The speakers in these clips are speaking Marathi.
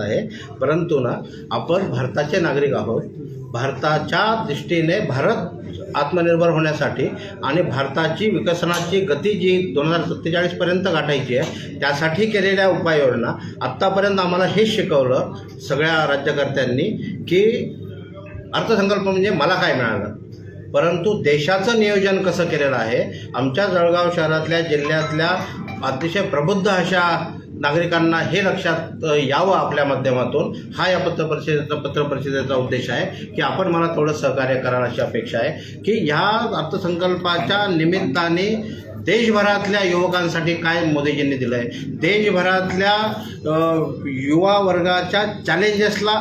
आहे. परंतु ना आपण भारताचे नागरिक आहोत. भारताच्या दृष्टीने भारत आत्मनिर्भर होण्यासाठी आणि भारताची विकसनाची गती जी दोन हजार सत्तेचाळीसपर्यंत गाठायची आहे त्यासाठी केलेल्या उपाययोजना आत्तापर्यंत आम्हाला हेच शिकवलं सगळ्या राज्यकर्त्यांनी की अर्थसंकल्प म्हणजे मला काय मिळालं. परंतु देशाचं नियोजन कसं केलेलं आहे आमच्या जळगाव शहरातल्या जिल्ह्यातल्या अतिशय प्रबुद्ध अशा नागरिकांना हे लक्षात यावं आपल्या माध्यमातून. हा या पत्रपरिषदेचा पत्रपरिषदेचा उद्देश आहे की आपण मला थोडं सहकार्य कराल अशी अपेक्षा आहे की ह्या अर्थसंकल्पाच्या निमित्ताने देशभरातल्या युवकांसाठी काय मोदीजींनी दिलं आहे देशभरातल्या युवा वर्गाच्या चॅलेंजेसला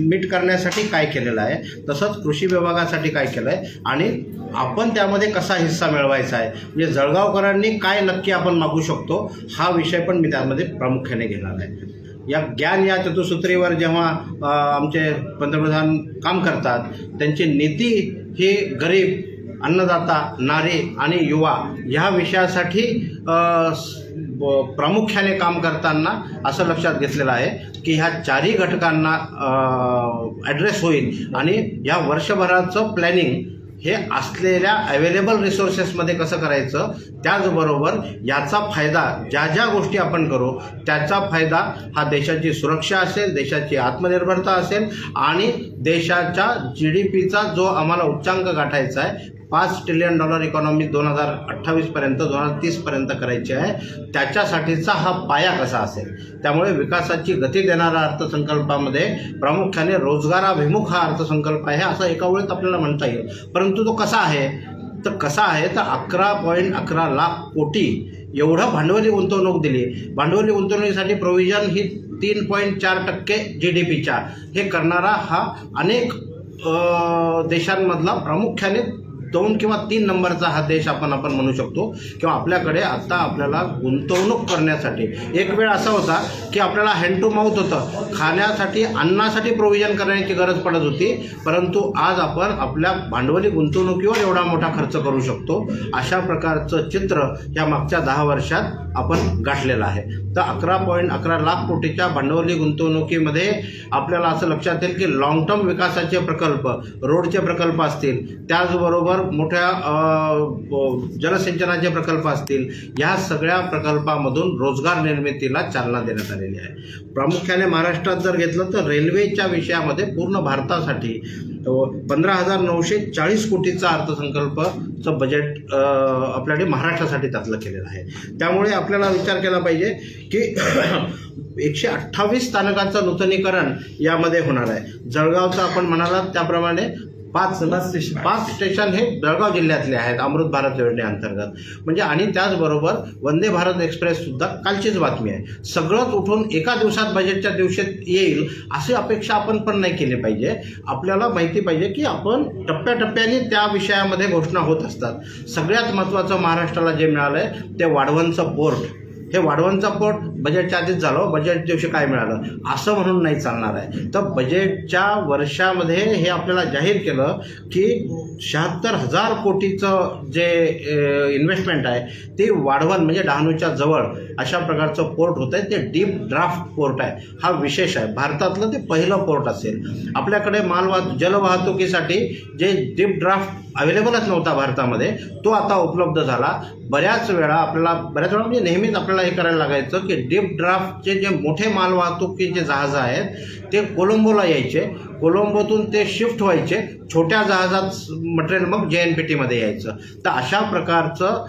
मीट करण्यासाठी काय केलेलं आहे. तसंच कृषी विभागासाठी काय केलं आहे आणि आपण त्यामध्ये कसा हिस्सा मिळवायचा आहे? म्हणजे जळगावकरांनी काय नक्की आपण मागू शकतो हा विषय पण मी त्यामध्ये प्रामुख्याने घेणार आहे. या ज्ञान या चतुसूत्रीवर जेव्हा आमचे पंतप्रधान काम करतात त्यांची नीती ही गरीब अन्नदाता नारी आणि युवा ह्या विषयासाठी प्रामुख्याने काम करताना असं लक्षात घेतलेलं आहे की ह्या चारही घटकांना ॲड्रेस होईल आणि या वर्षभराचं प्लॅनिंग हे असलेल्या अवेलेबल रिसोर्सेसमध्ये कसं करायचं? त्याचबरोबर याचा फायदा ज्या ज्या गोष्टी आपण करू त्याचा फायदा हा देशाची सुरक्षा असेल देशाची आत्मनिर्भरता असेल आणि देशाच्या जी डी पीचा जो आम्हाला उच्चांक गाठायचा आहे पाच ट्रिलियन डॉलर इकॉनॉमी दोन हजार अठ्ठावीसपर्यंत दोन हजार तीसपर्यंत करायची आहे. त्याच्यासाठीचा हा पाया कसा असेल? त्यामुळे विकासाची गती देणारा अर्थसंकल्पामध्ये प्रामुख्याने रोजगाराभिमुख हा अर्थसंकल्प आहे असं एका वेळेत आपल्याला म्हणता येईल. परंतु तो कसा आहे? तर कसा आहे? तर अकरा पॉईंट अकरा लाख कोटी एवढं भांडवली गुंतवणूक दिली. भांडवली गुंतवणुकीसाठी प्रोव्हिजन ही तीन पॉईंट चार टक्के जी डी पीच्या हे करणारा हा अनेक देशांमधला प्रामुख्याने दोन किंवा तीन नंबरचा हा देश आपण आपण म्हणू शकतो किंवा आपल्याकडे आता आपल्याला गुंतवणूक करण्यासाठी. एक वेळ असा होता की आपल्याला हँड टू माउथ होतं. खाण्यासाठी अन्नासाठी प्रोव्हिजन करण्याची गरज पडत होती. परंतु आज आपण आपल्या भांडवली गुंतवणुकीवर एवढा मोठा खर्च करू शकतो. अशा प्रकारचं चित्र या मागच्या दहा वर्षात आपण गाठलेलं आहे. तर अकरा पॉईंट अकरा लाख कोटीच्या भांडवली गुंतवणुकीमध्ये आपल्याला असं लक्षात येईल की लाँग टर्म विकासाचे प्रकल्प रोडचे प्रकल्प असतील. त्याचबरोबर मोठ्या जलसिंचनाचे प्रकल्प असतील या सगळ्या प्रकल्पामधून रोजगार निर्मितीला चालना देण्यात आलेली आहे. प्रामुख्याने महाराष्ट्रात जर घेतलं तर रेल्वेच्या विषयामध्ये पूर्ण भारतासाठी पंधरा हजार नऊशे चाळीस कोटीचा अर्थसंकल्पचं बजेट आपल्याकडे महाराष्ट्रासाठी त्यातलं केलेलं आहे. त्यामुळे आपल्याला विचार केला पाहिजे की एकशे अठ्ठावीस स्थानकांचं नूतनीकरण यामध्ये होणार आहे. जळगावचं आपण म्हणालात त्याप्रमाणे पाच स्टेशन पाच स्टेशन हे जळगाव जिल्ह्यातले आहेत अमृत भारत योजनेअंतर्गत म्हणजे आणि त्याचबरोबर वंदे भारत एक्सप्रेससुद्धा कालचीच बातमी आहे. सगळंच उठून एका दिवसात बजेटच्या दिवशी येईल अशी अपेक्षा आपण पण नाही केली पाहिजे. आपल्याला माहिती पाहिजे की आपण टप्प्याटप्प्याने त्या विषयामध्ये घोषणा होत असतात. सगळ्यात महत्त्वाचं महाराष्ट्राला जे मिळालं आहे ते वाढवणचं पोर्ट हे वाढवणचा पोट बजेटच्या आधीच झालं बजेट दिवशी काय मिळालं? असं म्हणून नाही चालणार आहे. तर बजेटच्या वर्षामध्ये हे आपल्याला जाहीर केलं की शहात्तर हजार कोटीचं जे इन्व्हेस्टमेंट आहे ते वाढवण म्हणजे डहाणूच्या जवळ अशा प्रकारचं पोर्ट होतं आहे ते डीप ड्राफ्ट पोर्ट आहे. हा विशेष आहे. भारतातलं ते पहिलं पोर्ट असेल. आपल्याकडे मालवाहतूक जलवाहतुकीसाठी जे डीप ड्राफ्ट अवेलेबलच नव्हता भारतामध्ये तो आता उपलब्ध झाला. बऱ्याच वेळा आपल्याला बऱ्याच वेळा म्हणजे नेहमीच आपल्याला हे करायला लागायचं की डीप ड्राफ्टचे जे मोठे मालवाहतुकीचे जहाजं आहेत ते कोलंबोला यायचे. कोलंबोतून ते शिफ्ट व्हायचे. छोट्या जहाजात मटेरियल मग जे एन पी टीमध्ये यायचं. तर अशा प्रकारचं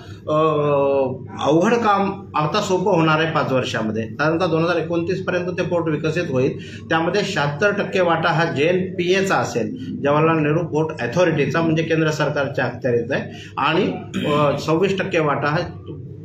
अवघड काम आता सोपं होणार आहे पाच वर्षामध्ये. साधारणतः दोन हजार एकोणतीसपर्यंत ते पोर्ट विकसित होईल. त्यामध्ये शहात्तर टक्के वाटा हा जे एन पी एचा असेल. जवाहरलाल नेहरू पोर्ट अथॉरिटीचा म्हणजे केंद्र सरकारच्या अखत्यारीत आहे. आणि सव्वीस टक्के वाटा हा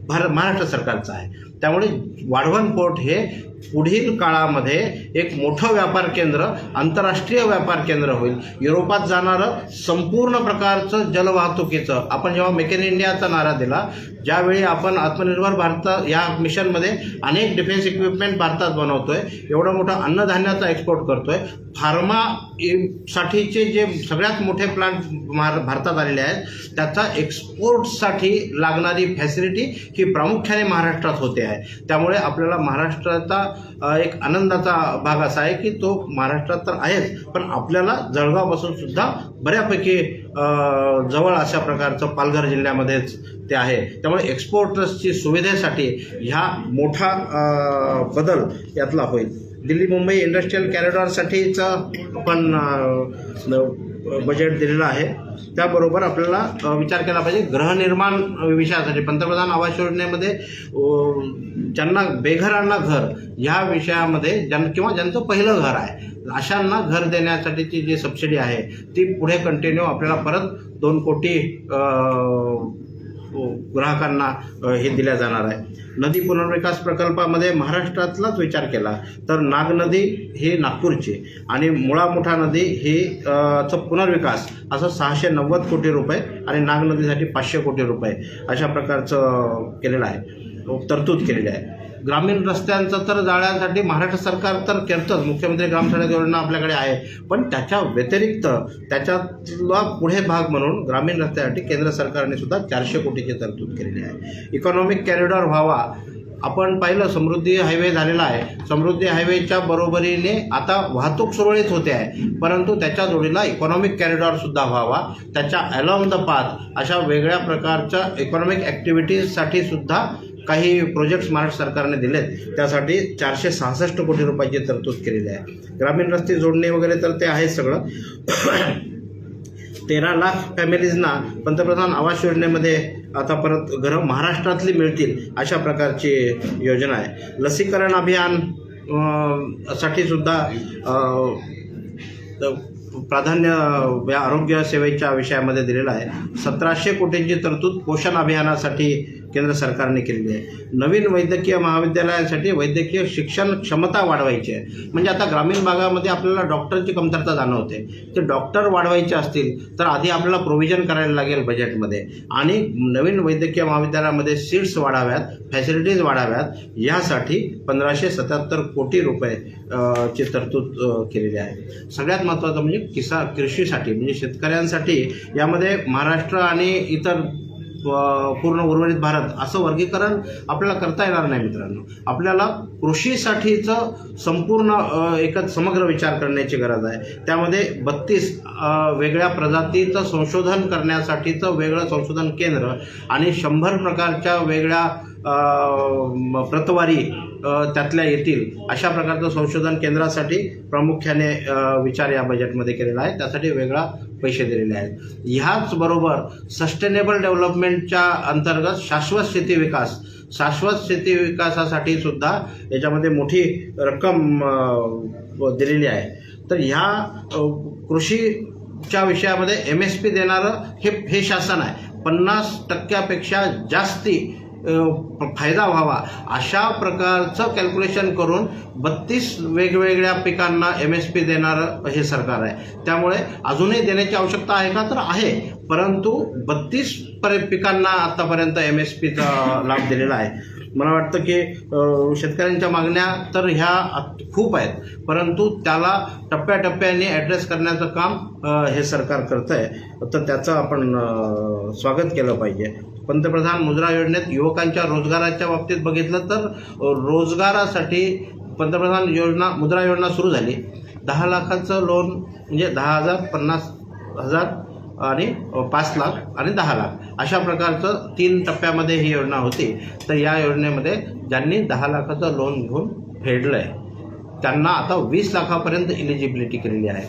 भारत महाराष्ट्र सरकारचा आहे. त्यामुळे वाढवण पोर्ट हे पुढील काळामध्ये एक मोठं व्यापार केंद्र आंतरराष्ट्रीय व्यापार केंद्र होईल. युरोपात जाणारं संपूर्ण प्रकारचं जलवाहतुकीचं आपण जेव्हा मेक इन इंडियाचा नारा दिला ज्यावेळी आपण आत्मनिर्भर भारत या मिशनमध्ये अनेक डिफेन्स इक्विपमेंट भारतात बनवतो आहे एवढं मोठं अन्नधान्याचा एक्सपोर्ट करतोय फार्मा साठीचे जे सगळ्यात मोठे प्लांट मार भारतात आलेले आहेत त्याचा एक्सपोर्टसाठी लागणारी फॅसिलिटी ही प्रामुख्याने महाराष्ट्रात होते आहे. त्यामुळे आपल्याला महाराष्ट्राचा एक आनंदाचा भाग असा आहे की तो महाराष्ट्रात तर आहेच पण आपल्याला जळगावपासून सुद्धा बऱ्यापैकी जवळ अशा प्रकारचं पालघर जिल्ह्यामध्येच ते आहे. त्यामुळे एक्सपोर्टर्सची सुविधेसाठी ह्या मोठा बदल यातला होईल. दिल्ली मुंबई इंडस्ट्रीयल कॅरिडॉरसाठीचं आपण न- बजेट दिलेलं आहे. त्याबरोबर आपल्याला विचार केला पाहिजे. गृहनिर्माण विषयासाठी पंतप्रधान आवास योजनेमध्ये ज्यांना बेघरांना घर ह्या विषयामध्ये ज्यां किंवा ज्यांचं पहिलं घर आहे अशांना घर देण्यासाठीची जी सबसिडी आहे ती पुढे कंटिन्यू आपल्याला परत दोन कोटी ग्राहकांना हे दिल्या जाणार आहे. नदी पुनर्विकास प्रकल्पामध्ये महाराष्ट्रातलाच विचार केला तर नाग नदी हे नागपूरची आणि मुळा मुठा नदी ही चं पुनर्विकास असं सहाशे नव्वद कोटी रुपये आणि नाग नदीसाठी पाचशे कोटी रुपये अशा प्रकारचं केलेलं आहे. तरतूद केलेली आहे. ग्रामीण रस्त्यांचं तर जाळ्यासाठी महाराष्ट्र सरकार तर करतंच. मुख्यमंत्री ग्रामसडक योजना आपल्याकडे आहे. पण त्याच्या व्यतिरिक्त त्याच्यातला पुढे भाग म्हणून ग्रामीण रस्त्यासाठी केंद्र सरकारने सुद्धा चारशे कोटीची तरतूद केलेली आहे. इकॉनॉमिक कॅरिडॉर व्हावा. आपण पाहिलं समृद्धी हायवे झालेला आहे. समृद्धी हायवेच्या बरोबरीने आता वाहतूक सुरळीत होते आहे. परंतु त्याच्या जोडीला इकॉनॉमिक कॅरिडॉरसुद्धा व्हावा. त्याच्या अलॉंग द पाथ अशा वेगळ्या प्रकारच्या इकॉनॉमिक ॲक्टिव्हिटीजसाठी सुद्धा काही प्रोजेक्ट्स महाराष्ट्र सरकारने दिलेत त्यासाठी चारशे सहासष्ट कोटी रुपयाची तरतूद केलेली आहे. ग्रामीण रस्ते जोडणे वगैरे तर ते आहे सगळं. तेरा लाख फॅमिलीजना पंतप्रधान आवास योजनेमध्ये आता परत घरं महाराष्ट्रातली मिळतील अशा प्रकारची योजना आहे. लसीकरण अभियानसाठी सुद्धा प्राधान्य या आरोग्य सेवेच्या विषयामध्ये दिलेलं आहे. सतराशे कोटींची तरतूद पोषण अभियानासाठी केंद्र सरकारने केलेली आहे. नवीन वैद्यकीय महाविद्यालयांसाठी वैद्यकीय शिक्षण क्षमता वाढवायची आहे. म्हणजे आता ग्रामीण भागामध्ये आपल्याला डॉक्टरची कमतरता जाणवते. ते डॉक्टर वाढवायचे असतील तर आधी आपल्याला प्रोव्हिजन करायला लागेल बजेटमध्ये आणि नवीन वैद्यकीय महाविद्यालयामध्ये सीट्स वाढाव्यात फॅसिलिटीज वाढाव्यात यासाठी पंधराशे सत्याहत्तर कोटी रुपये ची तरतूद केलेली आहे. सगळ्यात महत्त्वाचं म्हणजे किसा कृषीसाठी म्हणजे शेतकऱ्यांसाठी यामध्ये महाराष्ट्र आणि इतर पूर्ण उर्वरित भारत असं वर्गीकरण आपल्याला करता येणार नाही मित्रांनो. आपल्याला कृषीसाठीचं संपूर्ण एकच समग्र विचार करण्याची गरज आहे. त्यामध्ये बत्तीस वेगळ्या प्रजातीचं संशोधन करण्यासाठीचं वेगळं संशोधन केंद्र आणि शंभर प्रकारच्या वेगळ्या म, प्रतवारी त्यातल्या येतील अशा प्रकारचं संशोधन केंद्रासाठी प्रामुख्याने विचार या बजेटमध्ये केलेला आहे. त्यासाठी वेगळा पैसे दिलेले आहेत. ह्याचबरोबर सस्टेनेबल डेव्हलपमेंटच्या अंतर्गत शाश्वत शेती विकास शाश्वत शेती विकासासाठी सुद्धा याच्यामध्ये मोठी रक्कम दिलेली आहे. तर ह्या कृषीच्या विषयामध्ये एम एस पी देणारं हे हे शासन आहे. पन्नास टक्क्यापेक्षा जास्ती फायदा व्हावा. अशा प्रकारचं कॅल्क्युलेशन करून बत्तीस वेगवेगळ्या पिकांना एम एस पी देणारं हे सरकार आहे. त्यामुळे अजूनही देण्याची आवश्यकता आहे का? तर आहे. परंतु बत्तीस परे पिकांना आत्तापर्यंत एम एस पीचा लाभ दिलेला आहे. मला वाटतं की शेतकऱ्यांच्या मागण्या तर ह्या खूप आहेत. परंतु त्याला टप्प्याटप्प्याने ॲड्रेस करण्याचं काम हे सरकार करतं आहे तर त्याचं आपण स्वागत केलं पाहिजे. पंतप्रधान मुद्रा योजनेत युवकांच्या रोजगाराच्या बाबतीत बघितलं तर रोजगारासाठी पंतप्रधान योजना मुद्रा योजना सुरू झाली. दहा लाखाचं लोन म्हणजे दहा हजार पन्नास हजार आणि पाच लाख आणि दहा लाख. अशा प्रकारचं तीन टप्प्यामध्ये ही योजना होती. तर या योजनेमध्ये ज्यांनी दहा लाखाचं लोन घेऊन फेडलं आहे त्यांना आता वीस लाखापर्यंत इलिजिबिलिटी केलेली आहे.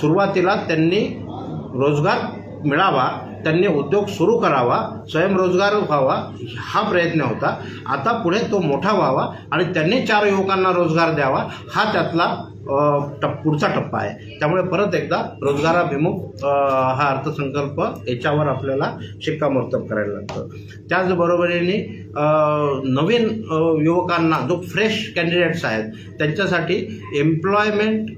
सुरुवातीला त्यांनी रोजगार मिळावा त्यांनी उद्योग सुरू करावा स्वयंरोजगार व्हावा हा प्रयत्न होता. आता पुढे तो मोठा व्हावा आणि त्यांनी चार युवकांना रोजगार द्यावा हा त्यातला टप पुढचा टप्पा आहे. त्यामुळे परत एकदा रोजगाराभिमुख हा अर्थसंकल्प याच्यावर आपल्याला शिक्कामोर्तब करायला लागतं. त्याचबरोबरीने नवीन युवकांना जो फ्रेश कॅन्डिडेट्स आहेत त्यांच्यासाठी एम्प्लॉयमेंट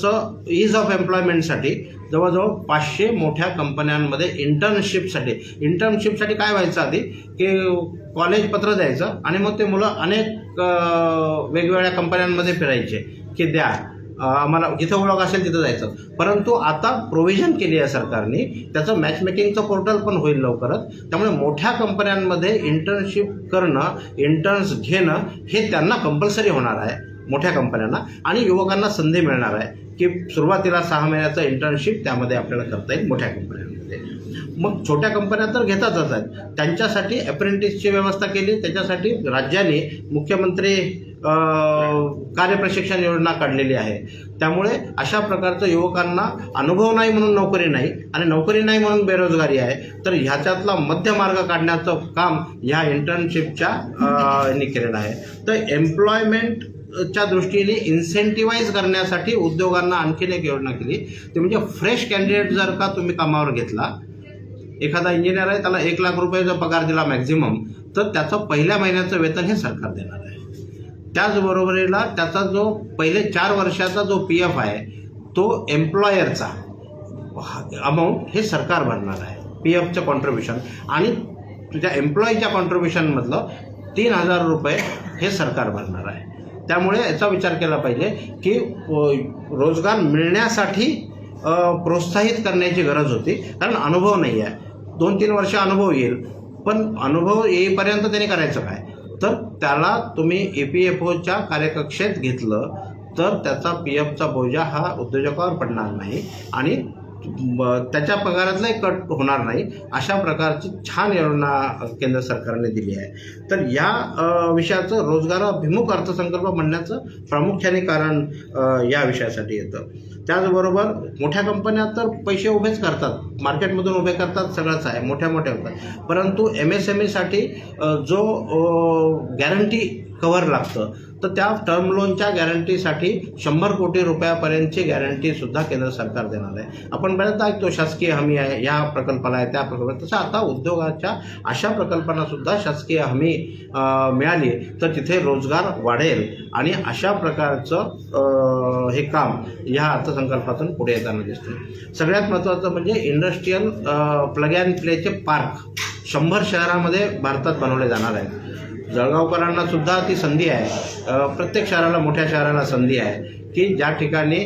चं ईज ऑफ एम्प्लॉयमेंटसाठी जवळजवळ पाचशे मोठ्या कंपन्यांमध्ये इंटर्नशिपसाठी इंटर्नशिपसाठी काय व्हायचं आधी? की कॉलेज पत्र द्यायचं आणि मग ते मुलं अनेक वेगवेगळ्या कंपन्यांमध्ये फिरायचे. की द्या आम्हाला जिथं ओळख असेल तिथं जायचं. परंतु आता प्रोव्हिजन केली आहे सरकारने. त्याचं मॅचमेकिंगचं पोर्टल पण होईल लवकरच. त्यामुळे मोठ्या कंपन्यांमध्ये इंटर्नशिप करणं इंटर्न्स घेणं हे त्यांना कंपल्सरी होणार आहे. मोठ्या कंपन्यांना आणि युवकांना संधी मिळणार आहे की सुरुवातीला सहा महिन्याचं इंटर्नशिप त्यामध्ये आपल्याला करता येईल मोठ्या कंपन्यांमध्ये. मग छोट्या कंपन्या तर घेतातच आहेत. त्यांच्यासाठी अप्रेंटिसची व्यवस्था केली त्याच्यासाठी राज्याने मुख्यमंत्री कार्यप्रशिक्षण योजना काढलेली आहे. त्यामुळे अशा प्रकारचं युवकांना अनुभव नाही म्हणून नोकरी नाही आणि नोकरी नाही म्हणून बेरोजगारी आहे तर ह्याच्यातला मध्यमार्ग काढण्याचं काम ह्या इंटर्नशिपच्या यांनी केलेलं आहे. तर एम्प्लॉयमेंट च्या दृष्टीने इन्सेंटिवाईज करण्यासाठी उद्योगांना आणखीन एक योजना केली. ती म्हणजे फ्रेश कॅन्डिडेट जर का तुम्ही कामावर घेतला एखादा इंजिनियर आहे त्याला एक लाख रुपये जर पगार दिला मॅक्झिमम तर त्याचं पहिल्या महिन्याचं वेतन हे सरकार देणार आहे. त्याचबरोबरीला त्याचा जो पहिले चार वर्षाचा जो पी एफ आहे तो एम्प्लॉयरचा अमाऊंट हे सरकार भरणार आहे. पी एफचं कॉन्ट्रीब्युशन आणि तुझ्या एम्प्लॉईच्या कॉन्ट्रीब्युशनमधलं तीन हजार रुपये हे सरकार भरणार आहे. त्यामुळे याचा विचार केला पाहिजे की रोजगार मिळण्यासाठी प्रोत्साहित करण्याची गरज होती. कारण अनुभव नाही आहे दोन तीन वर्ष अनुभव येईल. पण अनुभव येईपर्यंत त्याने करायचं काय? तर त्याला तुम्ही ई पी एफ ओच्या कार्यकक्षेत घेतलं तर त्याचा पी एफचा बोजा हा उद्योजकावर पडणार नाही. आणि त्याच्या पगारातलाही कट होणार नाही. अशा प्रकारची छान योजना केंद्र सरकारने दिली आहे. तर या विषयाचं रोजगाराभिमुख अर्थसंकल्प म्हणण्याचं प्रामुख्याने कारण या विषयासाठी येतं. त्याचबरोबर मोठ्या कंपन्या तर पैसे उभेच करतात. मार्केटमधून उभे करतात सगळंच आहे मोठ्या मोठ्या होतात परंतु एम एस एम ईसाठी जो गॅरंटी कव्हर लागतं तर त्या टर्म लोनच्या गॅरंटीसाठी शंभर कोटी रुपयापर्यंतची गॅरंटीसुद्धा केंद्र सरकार देणार आहे. आपण बऱ्याचदा ऐकतो शासकीय हमी आहे या प्रकल्पाला आहे त्या प्रकल्पाला तसं आता उद्योगाच्या अशा प्रकल्पांनासुद्धा शासकीय हमी मिळाली तर तिथे रोजगार वाढेल आणि अशा प्रकारचं हे काम ह्या अर्थसंकल्पातून पुढे येताना दिसतं सगळ्यात महत्त्वाचं म्हणजे इंडस्ट्रीयल प्लग अँड प्लेचे पार्क शंभर शहरामध्ये भारतात बनवले जाणार आहेत. जळगावकरांना सुद्धा ती संधी आहे. प्रत्येक शहराला मोठ्या शहराला संधी आहे की ज्या ठिकाणी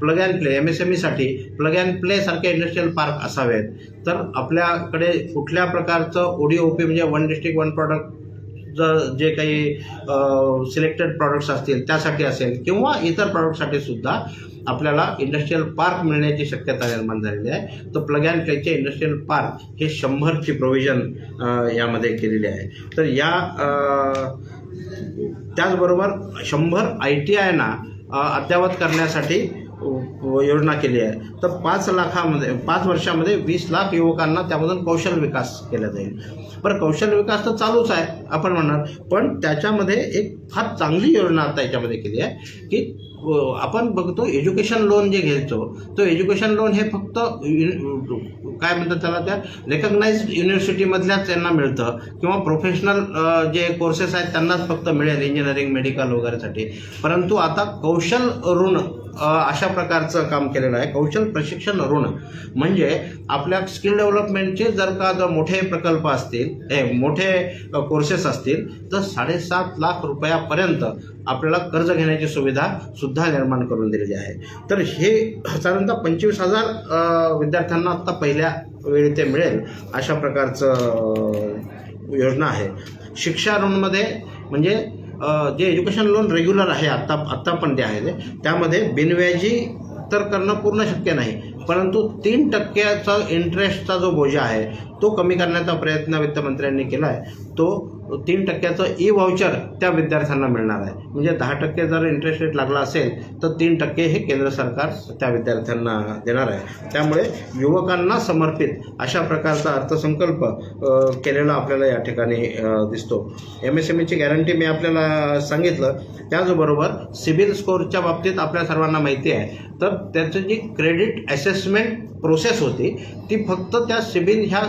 plug and play M S M ईसाठी plug and play सारखे इंडस्ट्रीयल पार्क असावेत. तर आपल्याकडे कुठल्या प्रकारचं ओडी ओ पी म्हणजे वन डिस्ट्रिक्ट वन प्रॉडक्ट ज जे काही सिलेक्टेड प्रॉडक्ट्स असतील त्यासाठी असेल किंवा इतर प्रॉडक्टसाठी सुद्धा आपल्याला इंडस्ट्रीयल पार्क मिळण्याची शक्यता निर्माण झालेली आहे. तर प्लग अँड प्लेचे इंडस्ट्रीयल पार्क हे शंभरची प्रोव्हिजन यामध्ये केलेली आहे. तर या त्याचबरोबर शंभर आय टी आयना अद्ययावत करण्यासाठी योजना केली आहे. तर पाच लाखामध्ये पाच वर्षामध्ये वीस लाख युवकांना त्यामधून कौशल विकास केला जाईल. बरं कौशल्य विकास तर चालूच आहे आपण म्हणणार. पण त्याच्यामध्ये एक फार चांगली योजना आता याच्यामध्ये केली आहे की हो, आपण बघतो एज्युकेशन लोन जे घ्यायचो तो एज्युकेशन लोन हे फक्त काय म्हणतात त्याला त्या रेकग्नाइज्ड युनिव्हर्सिटीमधल्याच त्यांना मिळतं. किंवा प्रोफेशनल जे कोर्सेस आहेत त्यांनाच फक्त मिळेल इंजिनिअरिंग मेडिकल वगैरेसाठी. परंतु आता कौशल ऋण अशा प्रकारचं काम केलेलं आहे. कौशल प्रशिक्षण ऋण म्हणजे आपल्या स्किल डेव्हलपमेंटचे जर का जर मोठे प्रकल्प असतील हे मोठे कोर्सेस असतील तर साडेसात लाख रुपयापर्यंत आपल्याला कर्ज घेण्याची सुविधा सुद्धा निर्माण करून दिलेली आहे. तर हे साधारणतः पंचवीस हजार विद्यार्थ्यांना आत्ता पहिल्या वेळी ते मिळेल अशा प्रकारचं योजना आहे. शिक्षा ऋणमध्ये म्हणजे जे एज्युकेशन लोन रेग्युलर आहे आत्ता आत्ता पण ते आहे ते त्यामध्ये बिनव्याजी तर करणं पूर्ण शक्य नाही. परंतु तीन टक्क्याचा इंटरेस्टचा जो बोजा आहे तो कमी करण्याचा प्रयत्न वित्तमंत्र्यांनी केला आहे तो तीन टक्क्याचं ई व्हाउचर त्या विद्यार्थ्यांना मिळणार आहे. म्हणजे दहा टक्के जर इंटरेस्ट रेट लागला असेल तर तीन टक्के हे केंद्र सरकार त्या विद्यार्थ्यांना देणार आहे. त्यामुळे युवकांना समर्पित अशा प्रकारचा अर्थसंकल्प केलेला आपल्याला या ठिकाणी दिसतो. एम एस एम ईची गॅरंटी मी आपल्याला सांगितलं. त्याचबरोबर सिबिल स्कोरच्या बाबतीत आपल्या सर्वांना माहिती आहे. तर त्याचं जी क्रेडिट असेसमेंट प्रोसेस होती ती फक्त त्या सिबिन ह्या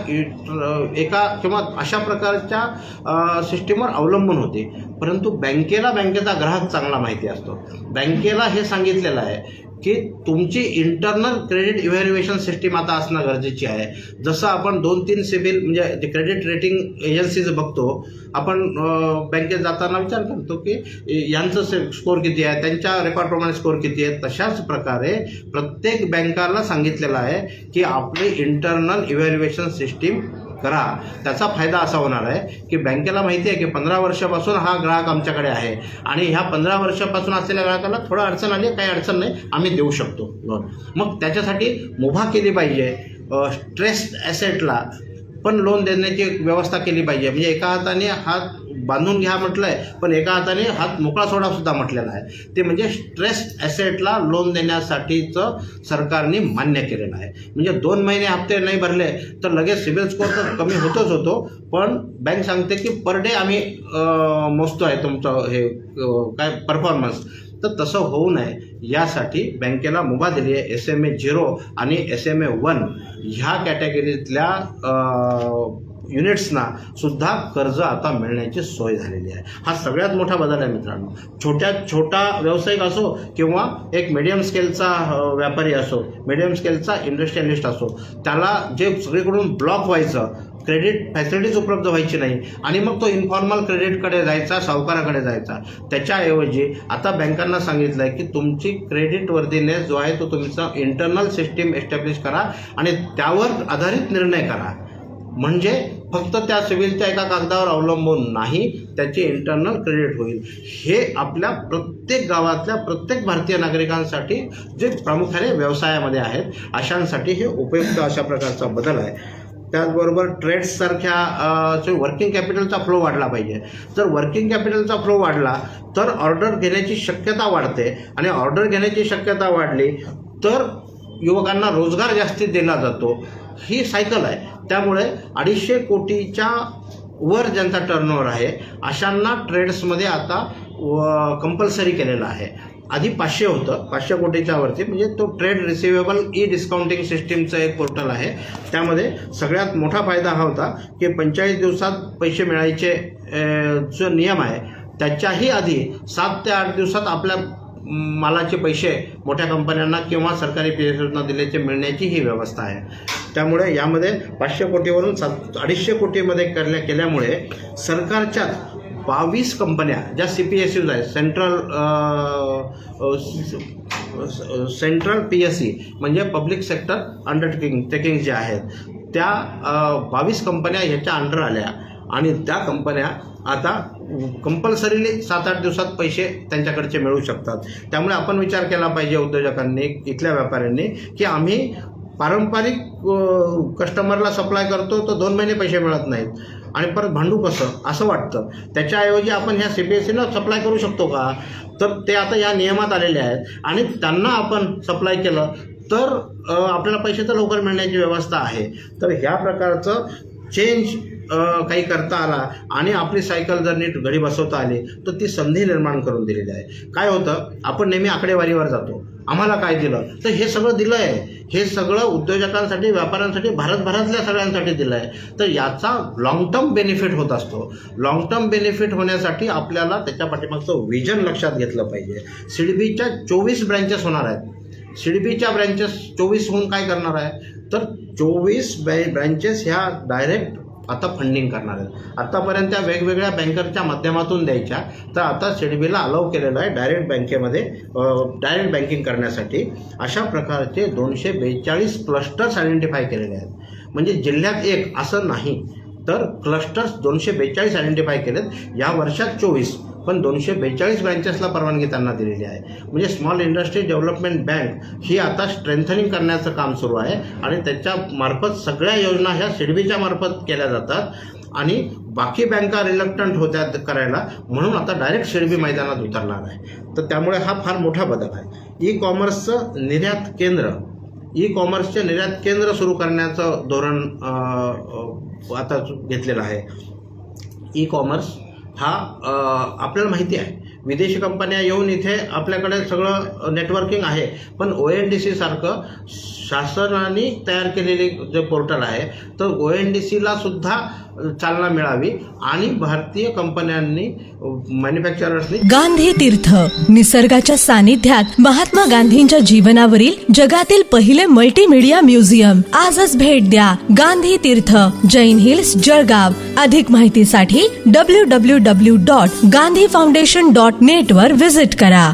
एका किंवा अशा प्रकारच्या सिस्टीमवर अवलंबून होती. परंतु बँकेला बँकेचा ग्राहक चांगला माहिती असतो. बँकेला हे सांगितलेलं आहे की तुमची इंटरनल क्रेडिट इव्हॅल्युएशन सिस्टीम आता असणं गरजेची आहे. जसं आपण दोन तीन सिबिल म्हणजे क्रेडिट रेटिंग एजन्सीज बघतो आपण बँकेत जाताना विचार करतो की यांचं से स्कोर किती आहे त्यांच्या रेकॉर्डप्रमाणे स्कोर किती आहे तशाच प्रकारे प्रत्येक बँकाला सांगितलेलं आहे की आपली इंटरनल इव्हॅल्युएशन सिस्टीम करा. त्याचा फायदा असा होणार आहे की बँकेला माहिती आहे की पंधरा वर्षापासून हा ग्राहक आमच्याकडे आहे. आणि ह्या पंधरा वर्षापासून असलेल्या ग्राहकाला थोडं अडचण आली काही अडचण नाही आम्ही देऊ शकतो. लोन मग त्याच्यासाठी मुभा केली पाहिजे. स्ट्रेस ॲसेटला पण लोन देण्याची व्यवस्था केली पाहिजे. म्हणजे एका हाताने हात बांधून घ्या म्हटलं आहे पण एका हाताने हात मोकळा सोडा सुद्धा म्हटलेला आहे. ते म्हणजे स्ट्रेस ॲसेटला लोन देण्यासाठीचं सरकारने मान्य केलेलं आहे. म्हणजे दोन महिने हप्ते नाही भरले तर लगेच सिबिल स्कोअर तर कमी होतोच होतो पण बँक सांगते की पर डे आम्ही मोजतो आहे तुमचं हे काय परफॉर्मन्स तर तसं होऊ नये. यासाठी बँकेला मुभा दिली आहे. एस एम ए झिरो आणि एस एम ए वन ह्या कॅटेगरीतल्या युनिट्सना सुद्धा कर्ज आता मिळण्याची सोय झालेली आहे. हा सगळ्यात मोठा बदल आहे मित्रांनो. छोट्यात छोटा व्यावसायिक असो किंवा एक मिडियम स्केलचा व्यापारी असो मिडियम स्केलचा इंडस्ट्रियलिस्ट असो त्याला जे सगळीकडून ब्लॉक व्हायचं क्रेडिट फॅसिलिटीज उपलब्ध व्हायची नाही आणि मग तो इन्फॉर्मल क्रेडिटकडे जायचा सावकाराकडे जायचा. त्याच्याऐवजी आता बँकांना सांगितलं आहे की तुमची क्रेडिट वर्दीने जो आहे तो तुमचा इंटरनल सिस्टीम एस्टॅब्लिश करा आणि त्यावर आधारित निर्णय करा. म्हणजे फक्त त्या सिव्हिलच्या एका कागदावर अवलंबून नाही त्याचे इंटरनल क्रेडिट होईल. हे आपल्या प्रत्येक गावातल्या प्रत्येक भारतीय नागरिकांसाठी जे प्रामुख्याने व्यवसायामध्ये आहेत अशांसाठी हे उपयुक्त अशा प्रकारचा बदल आहे. त्याचबरोबर ट्रेड्ससारख्या वर्किंग कॅपिटलचा फ्लो वाढला पाहिजे. जर वर्किंग कॅपिटलचा फ्लो वाढला तर ऑर्डर घेण्याची शक्यता वाढते. आणि ऑर्डर घेण्याची शक्यता वाढली तर युवकांना रोजगार जास्तीत दिला जातो. ही सायकल आहे. त्यामुळे अडीचशे कोटीच्या वर ज्यांचा टर्नओव्हर आहे अशांना ट्रेड्समध्ये आता कंपल्सरी केलेलं आहे. आधी पाचशे होतं पाचशे कोटीच्या वरती म्हणजे तो ट्रेड रिसिवेबल ई डिस्काउंटिंग सिस्टीमचं एक पोर्टल आहे. त्यामध्ये सगळ्यात मोठा फायदा हा होता की पंचेचाळीस दिवसात पैसे मिळायचे जो नियम आहे त्याच्याही आधी सात ते आठ दिवसात आपल्या मालाचे पैसे मोठ्या कंपन्यांना किंवा सरकारी पी एस दिल्याचे मिळण्याची ही व्यवस्था आहे. त्यामुळे यामध्ये पाचशे कोटीवरून सात अडीचशे कोटीमध्ये करण्या केल्यामुळे सरकारच्या बावीस कंपन्या ज्या सी पी एस यूज आहेत central central P S C म्हणजे पब्लिक सेक्टर अंडरटेकिंग टेकिंग जे आहेत त्या बावीस कंपन्या ह्याच्या अंडर आल्या आणि त्या कंपन्या आता कंपल्सरीली सात आठ दिवसात पैसे त्यांच्याकडचे मिळू शकतात. त्यामुळे आपण विचार केला पाहिजे उद्योजकांनी इथल्या व्यापाऱ्यांनी की आम्ही पारंपरिक कस्टमरला सप्लाय करतो तर दोन महिने पैसे मिळत नाहीत. आणि परत भांडू कसं? असं वाटतं. त्याच्याऐवजी आपण ह्या सी बी एस सीला सप्लाय करू शकतो का? तर ते आता या नियमात आलेले आहेत. आणि त्यांना आपण सप्लाय केलं तर आपल्याला पैसे तर लवकर मिळण्याची व्यवस्था आहे. तर ह्या प्रकारचं चेंज काही करता आला आणि आपली सायकल जर नीट घडी बसवता आली तर ती संधी निर्माण करून दिलेली आहे. काय होतं? आपण नेहमी आकडेवारीवर जातो. आम्हाला काय दिलं? तर हे सगळं दिलं आहे. हे सगळं उद्योजकांसाठी व्यापाऱ्यांसाठी भारतभरातल्या सगळ्यांसाठी दिलं आहे. तर याचा लाँग टर्म बेनिफिट होत असतो. लाँग टर्म बेनिफिट होण्यासाठी आपल्याला त्याच्या पाठीमागचं विजन लक्षात घेतलं पाहिजे. सिडबीच्या चोवीस ब्रँचेस होणार आहेत. सिडबीच्या ब्रँचेस चोवीस होऊन काय करणार आहे? तर चोवीस बॅ ब्रँचेस ह्या डायरेक्ट आता फंडिंग करणार आहेत. आत्तापर्यंत त्या वेगवेगळ्या बँकरच्या माध्यमातून द्यायच्या. तर आता सिडबीला अलाव केलेलं आहे डायरेक्ट बँकेमध्ये डायरेक्ट बँकिंग करण्यासाठी. अशा प्रकारचे दोनशे बेचाळीस क्लस्टर्स आयडेंटिफाय केलेले आहेत. म्हणजे जिल्ह्यात एक असं नाही. तर क्लस्टर्स दोनशे बेचाळीस आयडेंटिफाय केलेत. या वर्षात चोवीस. पण दोनशे बेचाळीस ब्रँचेसला परवानगी त्यांना दिलेली आहे. म्हणजे स्मॉल इंडस्ट्री डेव्हलपमेंट बँक ही आता स्ट्रेंथनिंग करण्याचं काम सुरू आहे आणि त्याच्या मार्फत सगळ्या योजना ह्या सिडबीच्या मार्फत केल्या जातात आणि बाकी बँका रिलक्टंट होत्या करायला म्हणून आता डायरेक्ट सिडबी मैदानात उतरणार आहे. तर त्यामुळे हा फार मोठा बदल आहे. ई कॉमर्सचं निर्यात केंद्र ई कॉमर्सचे निर्यात केंद्र सुरू करण्याचं धोरण आता घेतलेलं आहे. ई कॉमर्स हा आपल्याला माहिती आहे. विदेशी कंपन्या येऊन इथे आपल्याकडे सगळं नेटवर्किंग आहे. पण ओ एन डी सीसारखं शासनाने तयार केलेले जे पोर्टल आहे तर ओ एन डी सीला सुद्धा चालना मिळावी आणि भारतीय कंपन्यांनी मॅन्युफॅक्चरर्सनी गांधी तीर्थ निसर्गाच्या सानिध्यात महात्मा गांधींच्या जीवनावरील जगातील पहिले मल्टीमीडिया म्युझियम आजच भेट द्या गांधी तीर्थ जैन हिल्स जळगाव. अधिक माहितीसाठी W W W dot Gandhi foundation dot net वर विजिट करा.